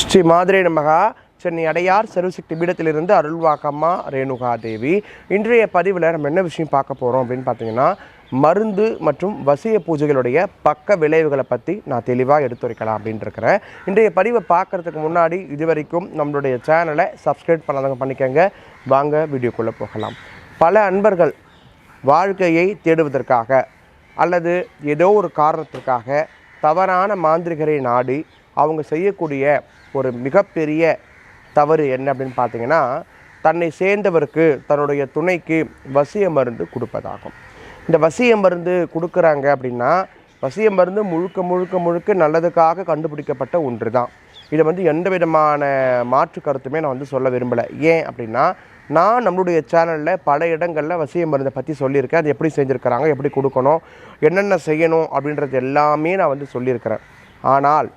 ஸ்ரீ மாதுரை நமகா. சென்னை அடையார் சர்வசக்தி பீடத்திலிருந்து அருள்வாக்கம்மா ரேணுகா தேவி இன்றைய பதிவில் நம்ம என்ன விஷயம் பார்க்க போகிறோம் அப்படின்னு பார்த்தீங்கன்னா மருந்து மற்றும் வசிய பூஜைகளுடைய பக்க விளைவுகளை பற்றி நான் தெளிவாக எடுத்துரைக்கலாம் அப்படின்னு இருக்கிறேன் இன்றைய பதிவை பார்க்கறதுக்கு முன்னாடி இதுவரைக்கும் நம்மளுடைய சேனலை சப்ஸ்கிரைப் பண்ணாதவங்க பண்ணிக்கோங்க. வாங்க வீடியோக்குள்ளே போகலாம். பல அன்பர்கள் வாழ்க்கையை தேடுவதற்காக அல்லது ஏதோ ஒரு காரணத்திற்காக தவறான மாந்திரிகரை நாடி அவங்க செய்யக்கூடிய ஒரு மிகப்பெரிய தவறு என்ன அப்படின்னு பார்த்தீங்கன்னா தன்னை சேர்ந்தவருக்கு தன்னுடைய துணைக்கு வசிய மருந்து கொடுப்பதாகும். இந்த வசிய மருந்து கொடுக்குறாங்க அப்படின்னா வசிய மருந்து முழுக்க முழுக்க முழுக்க நல்லதுக்காக கண்டுபிடிக்கப்பட்ட ஒன்று தான் இதை வந்து எந்த விதமான மாற்று கருத்துமே நான் வந்து சொல்ல விரும்பலை. ஏன் அப்படின்னா நான் நம்மளுடைய சேனலில் பல இடங்களில் வசிய மருந்தை பற்றி சொல்லியிருக்கேன். அது எப்படி செஞ்சுருக்கிறாங்க எப்படி கொடுக்கணும் என்னென்ன செய்யணும் அப்படின்றது எல்லாமே நான் வந்து சொல்லியிருக்கிறேன். ஆனால்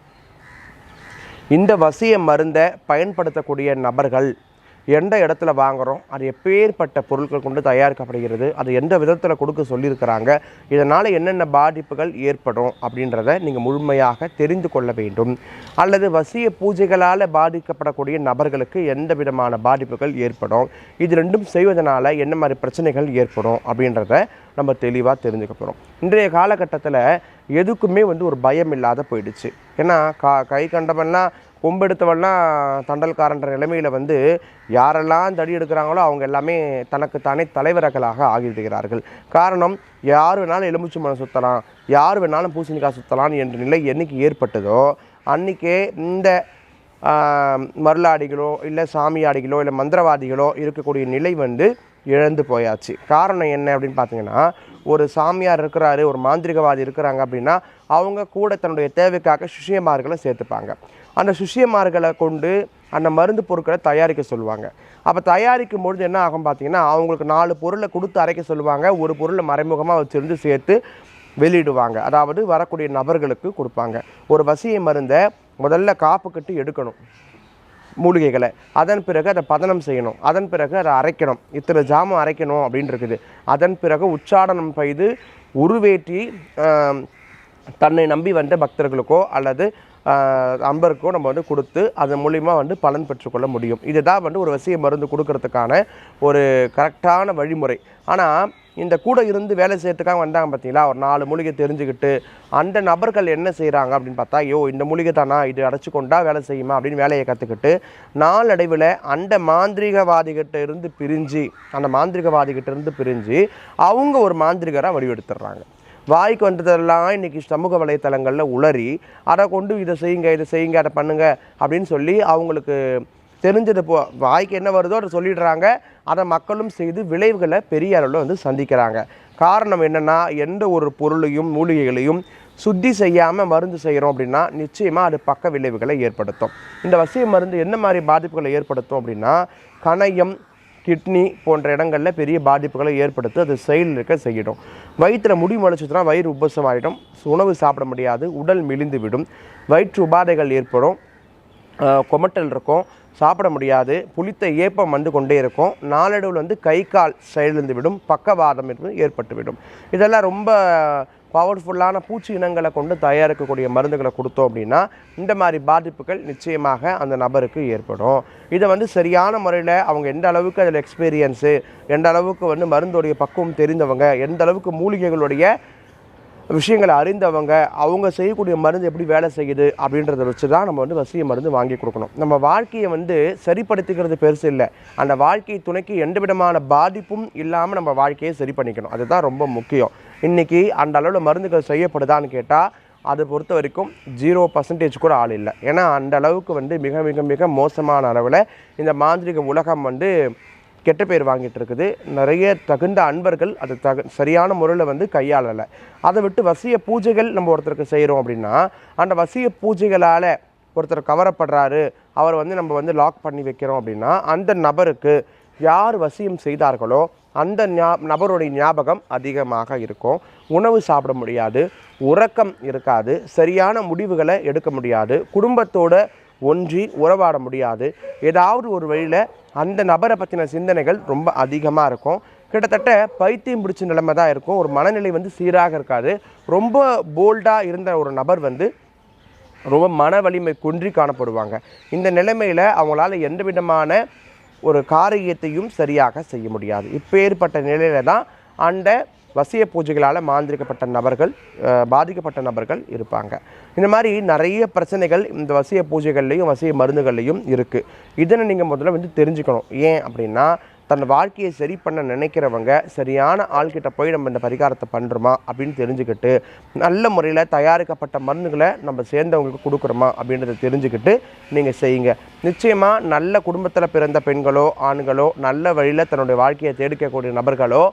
இந்த வசிய மருந்தை பயன்படுத்தக்கூடிய நபர்கள் எந்த இடத்துல வாங்குகிறோம் அது எப்பேற்பட்ட பொருட்கள் கொண்டு தயாரிக்கப்படுகிறது அது எந்த விதத்தில் கொடுக்க சொல்லியிருக்கிறாங்க இதனால் என்னென்ன பாதிப்புகள் ஏற்படும் அப்படின்றத நீங்கள் முழுமையாக தெரிந்து கொள்ள வேண்டும். அல்லது வசிய பூஜைகளால் பாதிக்கப்படக்கூடிய நபர்களுக்கு எந்த விதமான பாதிப்புகள் ஏற்படும் இது ரெண்டும் செய்வதனால் என்ன மாதிரி பிரச்சனைகள் ஏற்படும் அப்படின்றத நம்ம தெளிவாக தெரிஞ்சுக்க போகிறோம் இன்றைய காலகட்டத்தில் எதுக்குமே வந்து ஒரு பயம் இல்லாத போயிடுச்சு. ஏன்னா கா கை கண்டமெல்லாம் கொம்பெடுத்தவன்லாம் தண்டல்காரன்ற நிலைமையில் வந்து யாரெல்லாம் தடி எடுக்கிறாங்களோ அவங்க எல்லாமே தனக்கு தானே தலைவர்களாக ஆகிவிடுகிறார்கள். காரணம் யார் வேணாலும் எலுமிச்சு மனம் சுற்றலாம் யார் வேணாலும் பூசணிக்காய் சுற்றலாம் என்ற நிலை என்னைக்கு ஏற்பட்டதோ அன்றைக்கே இந்த மருளாடிகளோ இல்லை சாமியாடிகளோ இல்லை மந்திரவாதிகளோ இருக்கக்கூடிய நிலை வந்து இழந்து போயாச்சு. காரணம் என்ன அப்படின்னு பார்த்தீங்கன்னா ஒரு சாமியார் இருக்கிறாரு ஒரு மாந்திரிகவாதி இருக்கிறாங்க அப்படின்னா அவங்க கூட தன்னுடைய தேவைக்காக சுஷியமார்களை சேர்த்துப்பாங்க. அந்த சுஷியமார்களை கொண்டு அந்த மருந்து பொருட்களை தயாரிக்க சொல்லுவாங்க. அப்போ தயாரிக்கும் பொழுது என்ன ஆகும் பார்த்தீங்கன்னா அவங்களுக்கு நாலு பொருளை கொடுத்து அரைக்க சொல்லுவாங்க. ஒரு பொருளை மறைமுகமாக வச்சிருந்து சேர்த்து வெளியிடுவாங்க. அதாவது வரக்கூடிய நபர்களுக்கு கொடுப்பாங்க. ஒரு வசிய மருந்தை முதல்ல காப்பு கட்டி எடுக்கணும். மூலிகைகளை. அதன் பிறகு அதை பதனம் செய்யணும். அதன் பிறகு அதை அரைக்கணும். இத்தனை ஜாமம் அரைக்கணும் அப்படின்னு இருக்குது அதன் பிறகு உச்சாடனம் செய்து உருவேற்றி தன்னை நம்பி வந்த பக்தர்களுக்கோ அல்லது அம்பருக்கோ அன்பருக்கோ நம்ம வந்து கொடுத்து அதன் மூலிமா வந்து பலன் பெற்றுக்கொள்ள முடியும். இதுதான் வந்து ஒரு வசிய மருந்து கொடுக்கறதுக்கான ஒரு கரெக்டான வழிமுறை. ஆனால் இந்த கூட இருந்து வேலை செய்யறதுக்காக வந்தாங்க பார்த்தீங்களா? ஒரு நாலு மூலிகை தெரிஞ்சுக்கிட்டு அந்த நபர்கள் என்ன செய்கிறாங்க அப்படின்னு பார்த்தா ஐயோ இந்த மூலிகை தானா இது அடைச்சு கொண்டா வேலை செய்யுமா அப்படின்னு வேலையை கற்றுக்கிட்டு நாளடைவில் அந்த மாந்திரிகவாதிகிட்ட இருந்து பிரிஞ்சு அந்த மாந்திரிகவாதிகிட்ட இருந்து பிரிஞ்சு அவங்க ஒரு மாந்திரிகராக வடிவெடுத்துடுறாங்க வாய்க்கு வந்ததெல்லாம் இன்றைக்கி சமூக வலைத்தளங்களில் உளறி அதை கொண்டு இதை செய்யுங்க இதை செய்யுங்க அதை பண்ணுங்க அப்படின்னு சொல்லி அவங்களுக்கு தெரிஞ்சது போ வாய்க்கு என்ன வருதோ அதை சொல்லிடுறாங்க. அதை மக்களும் செய்து விளைவுகளை பெரிய அளவில் வந்து சந்திக்கிறாங்க. காரணம் என்னென்னா எந்த ஒரு பொருளையும் மூலிகைகளையும் சுத்தி செய்யாமல் மருந்து செய்கிறோம் அப்படின்னா நிச்சயமாக அது பக்க விளைவுகளை ஏற்படுத்தும். இந்த வசிய மருந்து என்ன மாதிரி பாதிப்புகளை ஏற்படுத்தும் அப்படின்னா கணையம் கிட்னி போன்ற இடங்களில் பெரிய பாதிப்புகளை ஏற்படுத்தி அது செயலில் இருக்க செய்யிடும் வயிற்றில் முடி முளைச்சிச்சுன்னா வயிறு உபசமாயிடும். உணவு சாப்பிட முடியாது. உடல் மிளிந்து விடும் வயிற்று உபாதைகள் ஏற்படும். கொமட்டல் இருக்கும். சாப்பிட முடியாது. புளித்த ஏப்பம் வந்து கொண்டே இருக்கும். நாளடைவில் வந்து கை கால் செயலிழந்து விடும். பக்கவாதம் ஏற்பட்டுவிடும் ஏற்பட்டு விடும். இதெல்லாம் ரொம்ப பவர்ஃபுல்லான பூச்சி இனங்களை கொண்டு தயாரிக்கக்கூடிய மருந்துகளை கொடுத்தோம் அப்படின்னா இந்த மாதிரி பாதிப்புகள் நிச்சயமாக அந்த நபருக்கு ஏற்படும். இதை வந்து சரியான முறையில் அவங்க எந்த அளவுக்கு அதில் எக்ஸ்பீரியன்ஸு எந்த அளவுக்கு வந்து மருந்துடைய பக்குவம் தெரிந்தவங்க எந்த அளவுக்கு மூலிகைகளுடைய விஷயங்களை அறிந்தவங்க அவங்க செய்யக்கூடிய மருந்து எப்படி வேலை செய்யுது அப்படின்றத வச்சு தான் நம்ம வந்து வசிய மருந்து வாங்கி கொடுக்கணும். நம்ம வாழ்க்கையை வந்து சரிப்படுத்திக்கிறது பெருசு இல்லை. அந்த வாழ்க்கை துணைக்கு எந்த விதமான பாதிப்பும் இல்லாமல் நம்ம வாழ்க்கையை சரி பண்ணிக்கணும். அதுதான் ரொம்ப முக்கியம். இன்றைக்கி அந்த அளவில் மருந்துகள் செய்யப்படுதான்னு கேட்டால் அதை பொறுத்த வரைக்கும் ஜீரோ பர்சன்டேஜ் கூட ஆள் இல்லை. ஏன்னா அந்த அளவுக்கு வந்து மிக மிக மிக மோசமான அளவில் இந்த மாந்திரிக உலகம் வந்து கெட்ட பேர் வாங்கிட்டு இருக்குது நிறைய தகுந்த அன்பர்கள் அது தகு சரியான முறையில் வந்து கையாளலை. அதை விட்டு வசிய பூஜைகள் நம்ம ஒருத்தருக்கு செய்கிறோம் அப்படின்னா அந்த வசிய பூஜைகளால் ஒருத்தர் கவரப்படுறாரு அவர் வந்து நம்ம வந்து லாக் பண்ணி வைக்கிறோம் அப்படின்னா அந்த நபருக்கு யார் வசியம் செய்தார்களோ அந்த ஞா நபருடைய ஞாபகம் அதிகமாக இருக்கும். உணவு சாப்பிட முடியாது உறக்கம் இருக்காது சரியான முடிவுகளை எடுக்க முடியாது குடும்பத்தோட ஒன்றி உறவாட முடியாது. ஏதாவது ஒரு வழியில் அந்த நபரை பற்றின சிந்தனைகள் ரொம்ப அதிகமாக இருக்கும். கிட்டத்தட்ட பைத்தியம் பிடிச்ச நிலைமை தான் இருக்கும். ஒரு மனநிலை வந்து சீராக இருக்காது. ரொம்ப போல்டாக இருந்த ஒரு நபர் வந்து ரொம்ப மன வலிமை குன்றி காணப்படுவாங்க. இந்த நிலைமையில் அவங்களால எந்த விதமான ஒரு காரியத்தையும் சரியாக செய்ய முடியாது. இப்போ ஏற்பட்ட நிலையில தான் அந்த வசிய பூஜைகளால் மாந்திரிக்கப்பட்ட நபர்கள் பாதிக்கப்பட்ட நபர்கள் இருப்பாங்க. இந்த மாதிரி நிறைய பிரச்சனைகள் இந்த வசிய பூஜைகள்லையும் வசிய மருந்துகள்லையும் இருக்குது இதனை நீங்கள் முதல்ல வந்து தெரிஞ்சுக்கணும். ஏன் அப்படின்னா தன் வாழ்க்கையை சரி பண்ண நினைக்கிறவங்க சரியான ஆள்கிட்ட போய் நம்ம இந்த பரிகாரத்தை பண்ணுறோமா அப்படின்னு தெரிஞ்சுக்கிட்டு நல்ல முறையில் தயாரிக்கப்பட்ட மருந்துகளை நம்ம சேர்ந்தவங்களுக்கு கொடுக்குறோமா அப்படின்றத தெரிஞ்சுக்கிட்டு நீங்கள் செய்யுங்க. நிச்சயமாக நல்ல குடும்பத்தில் பிறந்த பெண்களோ ஆண்களோ நல்ல வழியில் தன்னுடைய வாழ்க்கையை தேடிக்கக்கூடிய நபர்களோ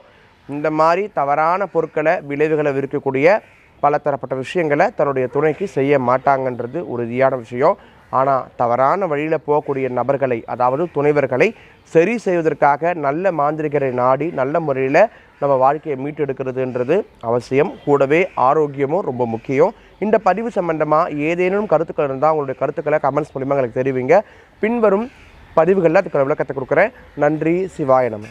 இந்த மாதிரி தவறான பொருட்களை விளைவுகளை விற்கக்கூடிய பலதரப்பட்ட விஷயங்களை தன்னுடைய துணைக்கு செய்ய மாட்டாங்கன்றது உறுதியான விஷயம். ஆனால் தவறான வழியில் போகக்கூடிய நபர்களை அதாவது துணைவர்களை சரி செய்வதற்காக நல்ல மாந்திரிகரை நாடி நல்ல முறையில் நம்ம வாழ்க்கையை மீட்டெடுக்கிறதுன்றது அவசியம். கூடவே ஆரோக்கியமும் ரொம்ப முக்கியம். இந்த பதிவு சம்பந்தமாக ஏதேனும் கருத்துக்கள் இருந்தால் உங்களுடைய கருத்துக்களை கமெண்ட்ஸ் மூலிமா எங்களுக்கு தெரிவிங்க. பின்வரும் பதிவுகளில் அதுக்கு விளக்கத்தை கொடுக்குறேன். நன்றி. சிவாயனம்